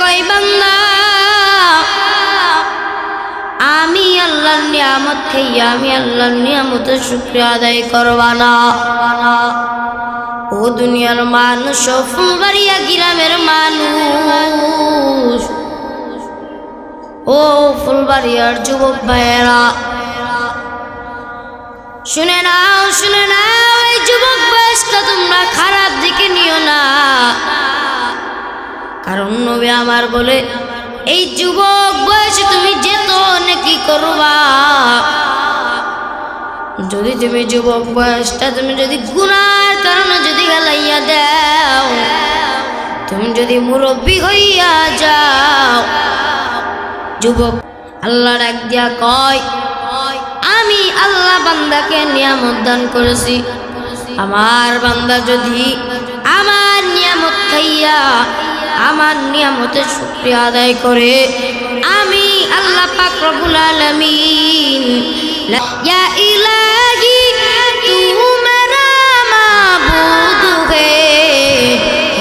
কই বান্দা, আমি আল্লাহর নিয়ামত খাইয়া আমি আল্লাহর নিয়ামতের শুক্রিয়া আদায় করবা না। ও দুনিয়ার মানুষ, ও ফুলবাড়িয়া গ্রামের মানুষ, ও ফুলবাড়িয়ার যুবক ভাইয়েরা, শুনে নাও শুনে নাও, এই যুবক বয়সটা তোমরা খারাপ দিকে নিও না। কারণ নবী আমার বলে, এই যুবক বয়সে তুমি যেত নাকি করবা? যদি তুমি যুবক বয়সটা তুমি যদি গুনার কারণে যদি গালাইয়া দাও, তুমি যদি মুরব্বী হইয়া যাও, যুবক আল্লাহ ডাক দিয়া কয়, আমি আল্লাহ বান্দাকে নিয়ামত দান করেছি। আমার বান্দা যদি আমার খাইয়া আমার নিয়ামতের শুক্রিয়া আদায় করে। আমি আল্লাহ পাক রব্বুল আলামিন ইয়া ইলাহি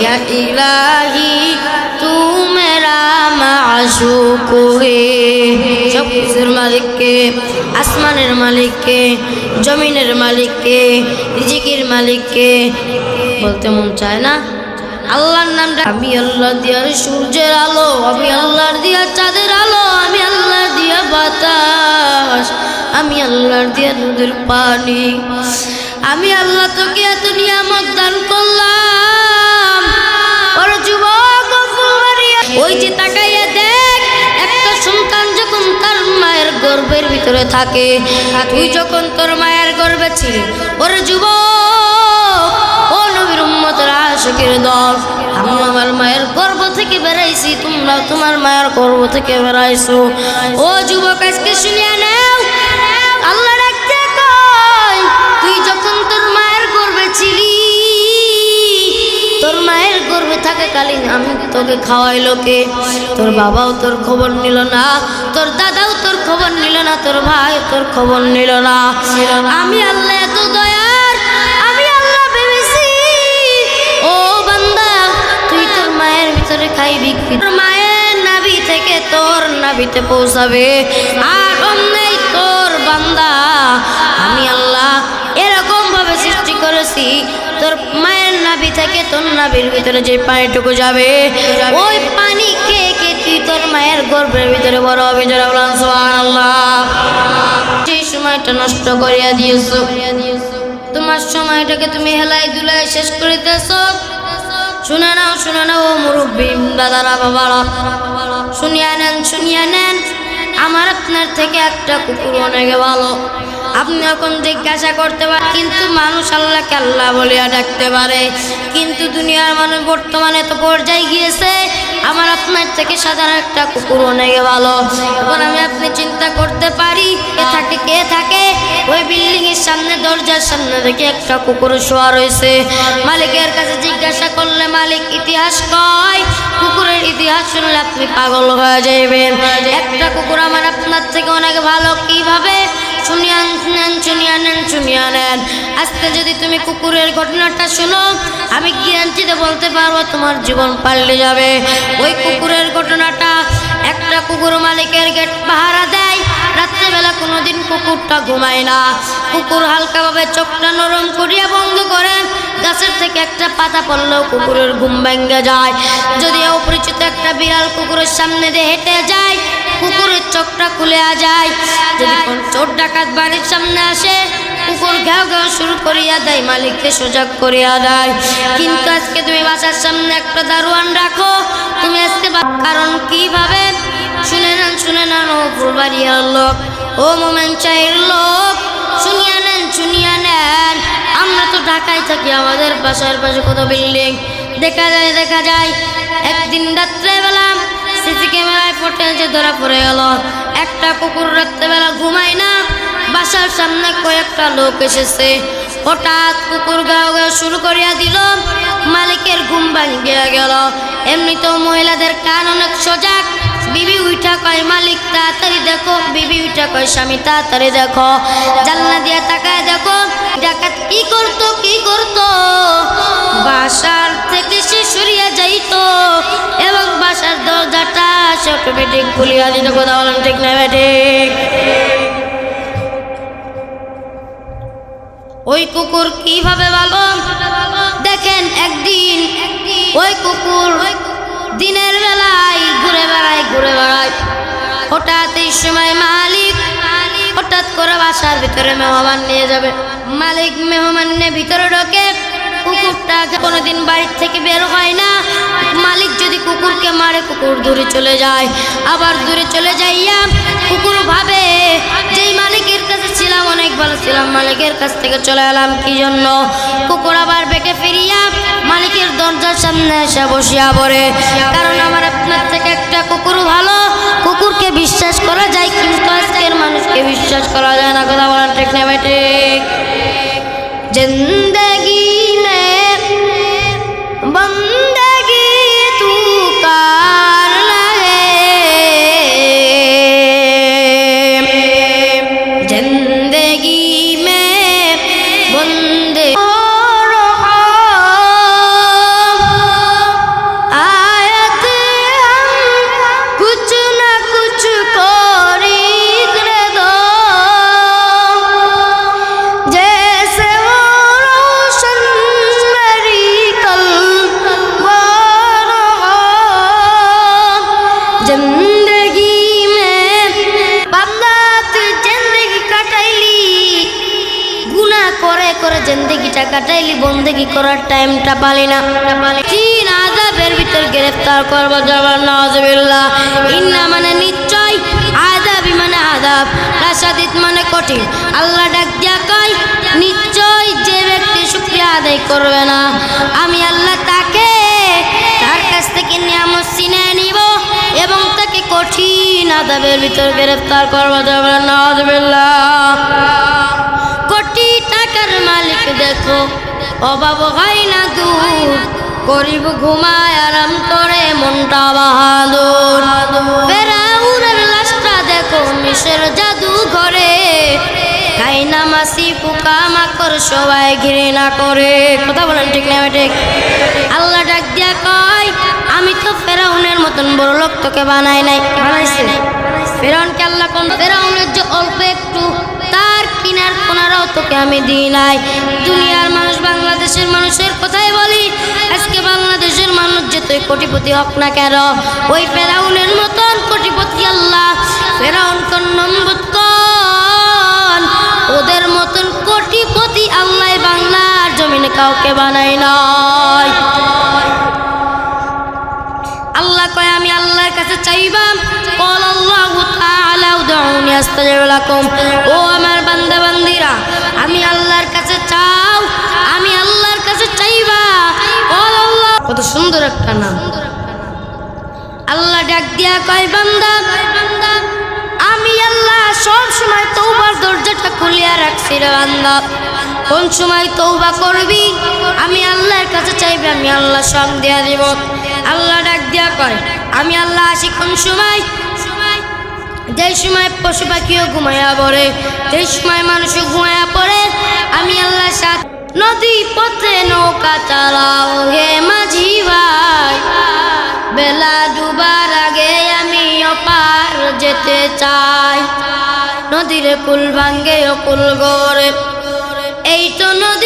ইয়া ইলাহি মালিককে, আসমানের মালিককে, জমিনের মালিককে, রিজিকের মালিককে বলতে মন চায় না। আল্লাহর নামটা আমি আল্লাহ দিয়ার সূর্যের আলো আমি আল্লাহর দিয়া চাঁদের আলো আমি আল্লাহর দিয়া বাতাস আমি আল্লাহর দিয়া নদীর পানি। আমি আল্লাহ তোকে এত নিয়ামত দান করলাম। ওর যুবক ওই যে তাকাইয়া দেখ একটা সন্তান যখন তার মায়ের গর্ভের ভিতরে থাকে। তুই যখন তোর মায়ের গর্ভে ছিলি ওরে যুবক আশিকের আমি আমার মায়ের গর্ভ থেকে বেরাইছি তোমরা তোমার মায়ের গর্ভ থেকে বেরাইছো ও যুবক, আজকে শুনিয়া নাও আল্লাহ রাখতে কয় তুই যখন তোর মায়ের গর্ভে ছিলি, তোর মায়ের গর্ভে থাকাকালীন আমি তোকে খাওয়াইলো কে তোর বাবাও তোর খবর নিল না, তোর দাদাও তোর খবর নিল না, তোর ভাই তোর খবর নিল না। আমি আল্লাহ এত মায়ের নাভি থেকে তোর নাভিতে পৌঁছাবে। আর অন্যায় তোর বান্দা। আমি আল্লাহ এরকম ভাবে সৃষ্টি করেছি, তোর মায়ের নাভি থেকে তোর নাভির ভিতরে যে পানিটুকু যাবে, ওই পানি খেয়ে খেয়ে তুই তোর মায়ের গর্ভের ভিতরে বড় হবে। যারা বলেন সেই সময়টা নষ্ট করিয়া দিয়েছ, তোমার সময়টাকে তুমি হেলাই দুলাই শেষ করিতেছ। শুনে নাও শুনে নাও, মুরব্বী দাদারা বাবারা। শুনিয়া নেন শুনিয়া নেন, আমার আপনার থেকে একটা কুকুর অনেক ভালো। আপনি এখন জিজ্ঞাসা করতে পারেন, কিন্তু মানুষ আল্লাহকে আল্লাহ বলিয়া ডাকতে পারে। কিন্তু দুনিয়ার মানুষ বর্তমানে তো পর্যায়ে গিয়েছে। আমার আপনার থেকে সাধারণ একটা কুকুর অনেক ভালো। এখন আমি আপনি চিন্তা করতে পারি, কে থাকে কে থাকে? ওই বিল্ডিং এর সামনে, দরজার সামনে দেখে একটা কুকুর শোয়া রয়েছে। মালিকের কাছে জিজ্ঞাসা করলে, মালিক, ইতিহাস কয়? কুকুরের ইতিহাস শুনলে আপনি পাগল হয়ে যাবেন একটা কুকুর আমার আপনার থেকে অনেক ভালো, কীভাবে? শুনিয়া নেন শুনিয়া নেন শুনিয়া নেন আজকে যদি তুমি কুকুরের ঘটনাটা শুনো, আমি গ্যারান্টিতে বলতে পারব, তোমার জীবন পাল্টে যাবে। ওই কুকুরের ঘটনাটা একটা কুকুর মালিকের গেট পাহারা দেয়। রাত্রেবেলা কোনোদিন কুকুরটা ঘুমায় না। কুকুর হালকাভাবে চোখটা নরম করিয়া বন্ধ করে, গাছের থেকে একটা পাতা পড়লেও কুকুরের ঘুম ভেঙে যায়। যদি অপরিচিত একটা বিড়াল কুকুরের সামনে দিয়ে হেঁটে যায় কুকুরের চোখটা খুলে যায়। যদি কোন চোর ডাকাত বাড়ির সামনে আসে, কুকুর ঘেউ ঘেউ শুরু করিয়া দেয়, মালিককে সজাগ করিয়া দেয়। কিন্তু আজকে তুমি বাসার সামনে একটা দারোয়ান রাখো, তুমি আজকে কারণ কীভাবে? শুনে নেন শুনে নেন, ও ফুলবাড়িয়ার লোক, ও মোমেন চাইর লোক। শুনিয়া নেন শুনিয়া নেন, আমরা তো ঢাকায় থাকি, আমাদের বাসার পাশে কত বিল্ডিং। দেখা যায় দেখা যায়, একদিন রাত্রেবেলা সিসি ক্যামেরায় ফুটেজে ধরা পড়ে গেল। একটা কুকুর রাত্রেবেলা ঘুমায় না, বাসার সামনে কয়েকটা লোক এসেছে। হঠাৎ কুকুর গাও গাও শুরু করিয়া দিল, মালিকের ঘুম ভাঙিয়া গেল। এমনিতেও মহিলাদের কান অনেক সজাগ। বিবি উঠা কয়, মালিক, তাড়াতাড়ি দেখো। বিবি উঠা কয়, স্বামী, তাড়াতাড়ি দেখো। জানলা দিয়া তাকায় দেখো, ডাকাত, কি করতো কি করতো? ঠিক পুলিয়া দিতে কথা বলেন, ঠিক না ওই কুকুর কীভাবে ভালো? দেখেন একদিন ওই কুকুর দিনের বেলায় ঘুরে বেড়ায় ঘুরে বেড়ায়। হঠাৎ এই সময় মালিক হঠাৎ করে বাসার ভিতরে মেহমান নিয়ে যাবে। মালিক মেহমান নিয়ে ভিতরে ঢোকে কুকুরটা কোনোদিন বাড়ির থেকে বের হয় না, মালিক যদি কুকুরকে মারে, কুকুর দূরে চলে যায়। আবার দূরে চলে যাইয়া কুকুর ভাবে, যেই মালিকের কাছে ছিলাম, অনেক ভালো ছিলাম, মালিকের কাছ থেকে চলে এলাম কি জন্য? কুকুর আবার বেঁকে ফিরিয়া মালিকের দরজার সামনে এসে বসিয়া পড়ে। কারণ আমার আপনার থেকে একটা কুকুর ভালো, কুকুরকে বিশ্বাস করা যায়, কিন্তু আজকের মানুষকে বিশ্বাস করা যায় না। কথা বলার ঠিক ঠিক? ज़िंदगी में কাটাইলি বন্দেগি করার টাইমটা পালি না। তিন আযাবের ভিতর গ্রেফতার করব জবান নাউজুবিল্লাহ ইন্না মানে নিশ্চয়, আযাবি মানে আযাব রাশাদিত মানে কঠিন। আল্লাহ ডাক দিয়া কয়, নিশ্চয় যে ব্যক্তি শুকরিয়া আদায় করবে না, আমি আল্লাহ তাকে তার কাছ থেকে নিয়ামত ছিনে নিব এবং তাকে কঠিন আদাবের ভিতর গ্রেফতার করব জবান মালিক দেখো, অভাব হয় না দূর। গরিব ঘুমায় আরাম করে, মনটা বাহাদুর। ফেরাউনের লাশটা দেখো, মিশের জাদু ঘরে। খাই না মাসি, পোকা মাকড় সবাই ঘৃণা করে। কথা বলেন ঠিক না, ঠিক? আল্লাহ ডাক দিয়া কয়, আমি তো ফেরাউনের মতন বড় লোক তোকে বানাই নাই। বানাইছে? ফেরাউনকে আল্লাহ কোন? ফেরাউনের যে অল্প একটু কিনার কোনারাও তোকে আমি দিই নাই। দুনিয়ার মানুষ বাংলাদেশের মানুষের কথাই বলি। আজকে বাংলাদেশের মানুষ যে তুই কোটিপতি হোক না কেন, ওই ফেরাউনের মতন কোটিপতি আল্লাহ। ফেরাউন কোন নম্বর কন? ওদের মতন কোটিপতি আল্লাহ বাংলার জমিনে কাউকে বানাই নাই। আল্লাহ কয়, আমি আল্লাহর কাছে চাইবা কল আল্লাহু তাআলা, উদউনি ও সুন্দর একটা নাম। আল্লাহ ডাক দিয়া কয়, বান্দা, আমি আল্লাহ সব সময় তৌবার দরজাটা খুলিয়া রাখছি রে বান্দা। কোন সময় তৌবা করবি? আমি আল্লাহর কাছে চাইবি, আমি আল্লাহ সব দিয়া দিব। আল্লাহ ডাক দিয়া কয়, আমি আল্লাহ আসি কোন সময়? যেই সময় পশু পাখিও ঘুমাইয়া পড়ে, যেই সময় মানুষও ঘুমাইয়া পড়ে, আমি আল্লাহ সাথ নদী পথে নৌকা চালাও হে মাঝি ভাই। বেলা ডুবার আগে আমি অপার যেতে চাই। নদীর কুল ভাঙ্গে অকুল কুল গড়ে। এই তো নদীর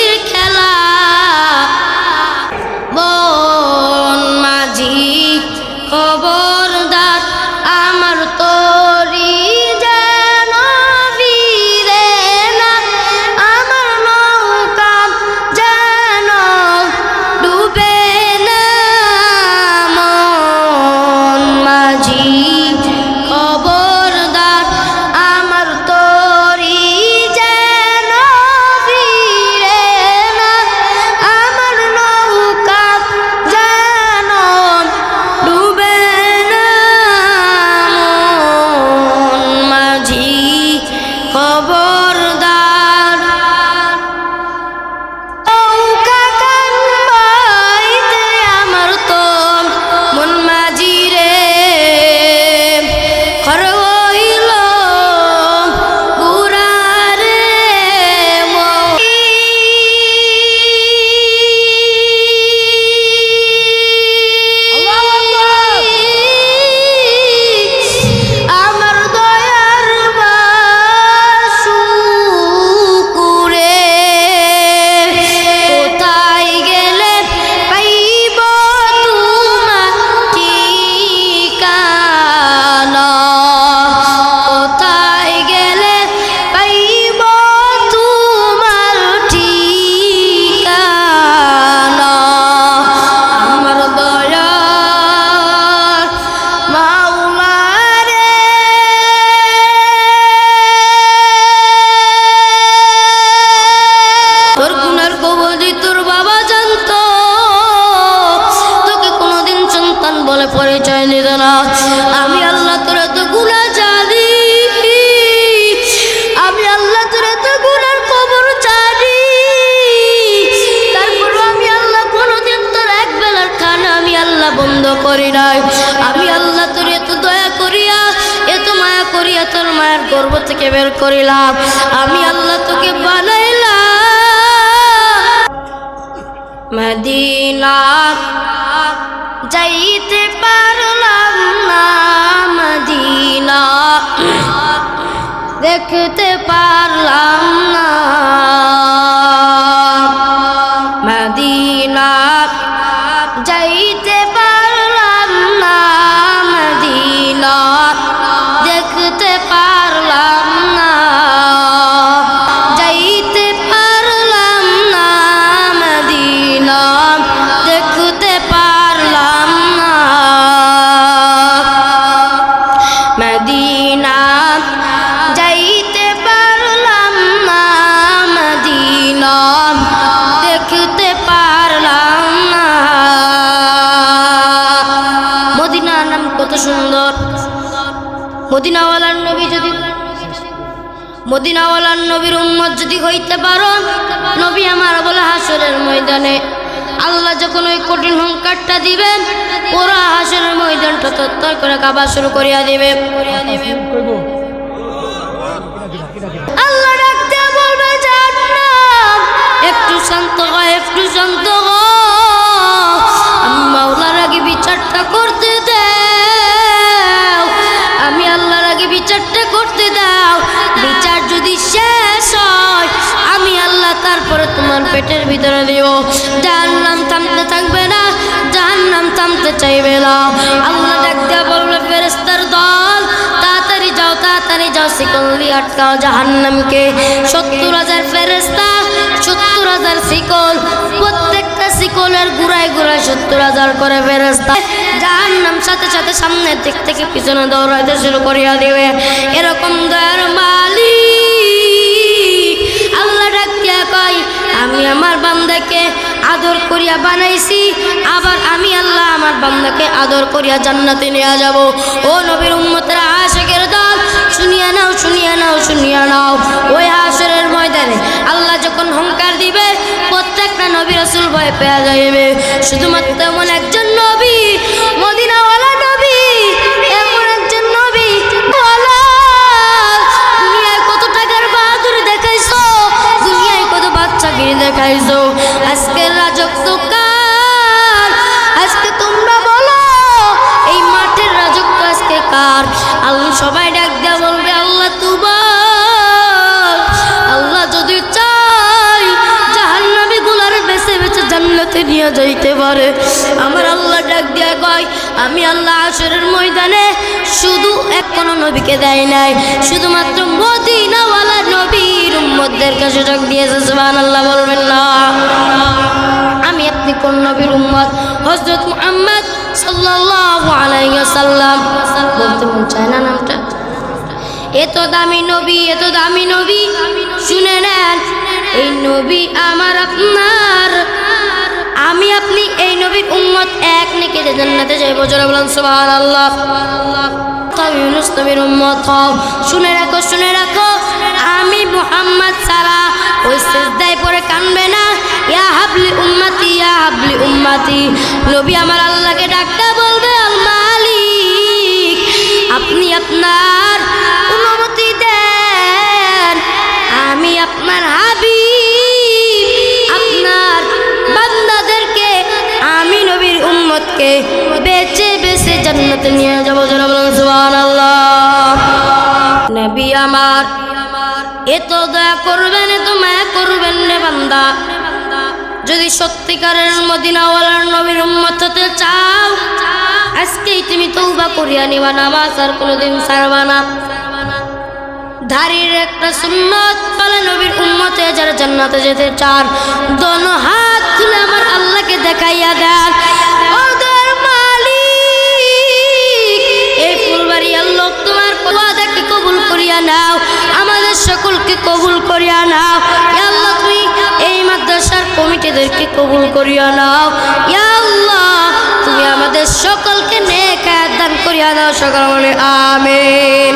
করি নাই। আমি আল্লাহ তোর এত দয়া করিয়া, এত মায়া করিয়া তোর মায়ের গর্ব থেকে বের করিলাম। আমি আল্লাহ তোকে বানাইলাম। মদিনা যাইতে পারলাম না মদিনা দেখতে পারলাম না। মদিনাওয়ালার নবী যদি মদিনাওয়ালার নবীর উম্মত যদি হইতে পারো, নবী আমার বলে হাসরের ময়দানে। আল্লাহ যখন ওই কঠিন হংকারটা দিবেন ওরা হাসরের ময়দানটা তত্তর করে কাবা শুরু করিয়া দিবে আল্লাহ পেটের ভিতরে দিব যার নাম থামতে থাকবে না যার নাম থামতে চাইবে না। আল্লাহ দেখতে বলবে ফেরেস্তার দল, তাড়াতাড়ি যাও তাড়াতাড়ি যাও, শিকল আটকাও জাহান্নামকে। সত্তর হাজার ফেরেস্তা সত্তর হাজার শিকল, প্রত্যেকটা শিকলের গুড়ায় গুড়ায় সত্তর হাজার করে ফেরেস্তা জাহান্নাম সাথে সাথে সামনের দিক থেকে পিছনে দৌড়াইতে শুরু করিয়া দিবে। এরকম দয়ার মালিক আমি আমার বান্দাকে আদর করিয়া বানাইছি, আবার আমি আল্লাহ আমার বান্দাকে আদর করিয়া জান্নাতে নিয়ে যাব। ও নবীর উম্মতরা, আশেকের দল, শুনিয়া নাও শুনিয়া নাও শুনিয়া নাও। ওই আসরের ময়দানে আল্লাহ যখন হংকার দিবে, প্রত্যেকটা নবীর রসুল ভয় পেয়ে যাইবে। শুধুমাত্র এমন একজন দেখাইছো। আজকের রাজত্ব কার আজকে তোমরা বলো, এই মাঠের রাজত্ব আজকে কার? আল্লাহ সবাই ডাক দেয়া বলবে, আল্লাহ তুবার আল্লাহ যদি চাই জাহান্নামী গুলার বেছে বেছে জান্নাতে নিয়ে যাইতে পারে। আমার আল্লাহ ডাক দিয়া কয়, আমি আল্লাহ আসরের ময়দানে শুধু এক কোনো নবীকে দেয় নাই, শুধুমাত্র উম্মতদের কাছে ডাক দিয়েছে, সুবহানাল্লাহ, বলবেন না। আমি আপনি কোন নবীর উম্মত? হযরত মুহাম্মদ সাল্লাল্লাহু আলাইহি ওয়াসাল্লাম। বলতে মন চায় না নামটা। এত দামি নবী, এত দামি নবী। শুনে নেন, এই নবী আমার আপনার। আমি আপনি এই নবীর উম্মত এক নেকে জান্নাতে যাইব, জোরে বলেন সুবহানাল্লাহ। তবে ইউনুস নবীর উম্মত শুনে রাখো শুনে রাখো। মুহাম্মদ সারা ওই সিজদায় পরে কানবে না। ইয়া হাবলি উম্মতি, ইয়া হাবলি উম্মতি। নবী আমার আল্লাহকে ডাকতে বলবে, আল মালিক, আপনি আপনার অনুমতি দেন। আমি আপনার হাবিব, আপনার বান্দাদেরকে, আমি নবীর উম্মতকে বেঁচে বেঁচে জান্নাতে নিয়ে যাব বলুন সুবহানাল্লাহ। এত দয়া করবেন করবেন রে বান্দা। যদি সত্যিকারের মদিনাওয়ালার নবীর হতে চাও, আজকেই তুমি তৌবা করিয়া নিবা, নামাজ আর কোনোদিন না। ধারির একটা সুন্নত নবীর জান্নাতে যেতে চান, দোনো হাত খুলে আমার আল্লাহকে দেখাইয়া দেন। এই ফুলবাড়িয়ার লোক তোমার ওয়াদাকে কবুল করিয়া নাও। আমাদের সকলকে কবুল করিয়া নাও। আল্লাহ, তুমি এই মাদ্রাসার কমিটিদেরকে কবুল করিয়া নাও। আল্লাহ, তুমি আমাদের সকলকে নেক দান করিয়া দাও সকল বলে, আমেন।